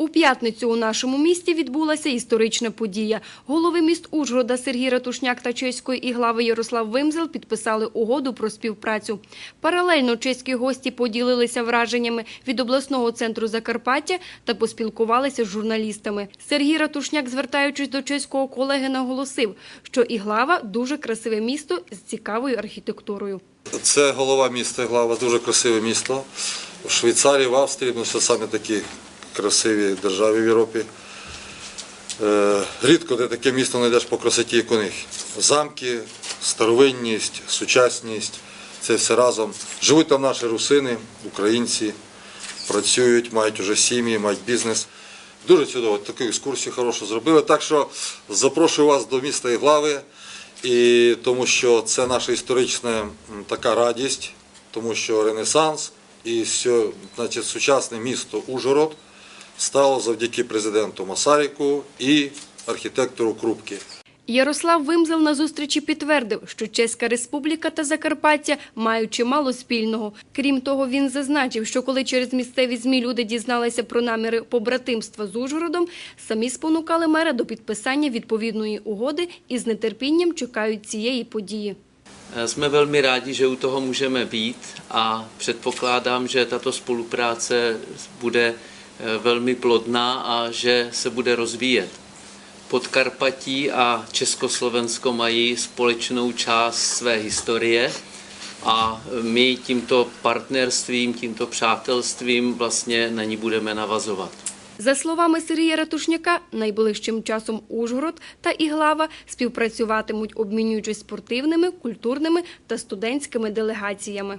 У п'ятницю у нашому місті відбулася історична подія. Голови міст Ужгорода Сергій Ратушняк та чеської і глави Ярослав Вимзел підписали угоду про співпрацю. Паралельно чеські гості поділилися враженнями від обласного центру Закарпаття та поспілкувалися з журналістами. Сергій Ратушняк, звертаючись до чеського колеги, наголосив, що Іглава – дуже красиве місто з цікавою архітектурою. Це голова міста Глава, дуже красиве місто. В Швейцарії, в Австрії, ну це саме такі красиві держави в Європі. Е, рідко де таке місто знайдеш по красоті, як у них. Замки, старовинність, сучасність це все разом. Живуть там наші русини, українці, працюють, мають уже сім'ї, мають бізнес. Дуже чудово, таку екскурсію хорошу зробили. Так що запрошую вас до міста Іглави, і тому що це наша історична така радість, тому що Ренесанс і все, значить, сучасне місто Ужгород стало завдяки президенту Масаріку і архітектору Крупки. Ярослав Вимзел на зустрічі підтвердив, що Чеська Республіка та Закарпаття мають чимало спільного. Крім того, він зазначив, що коли через місцеві ЗМІ люди дізналися про наміри побратимства з Ужгородом, самі спонукали мера до підписання відповідної угоди і з нетерпінням чекають цієї події. Jsme velmi rádi, že u toho můžeme být a předpokládám, že tato spolupráce bude velmi plodná a že se bude rozvíjet. Podkarpatí a Československo mají společnou část své historie a my tímto partnerstvím, tímto přátelstvím vlastně na ní budeme navazovat. За словами Сергія Ратушняка, найближчим часом Ужгород та Іглава співпрацюватимуть, обмінюючись спортивними, культурними та студентськими делегаціями.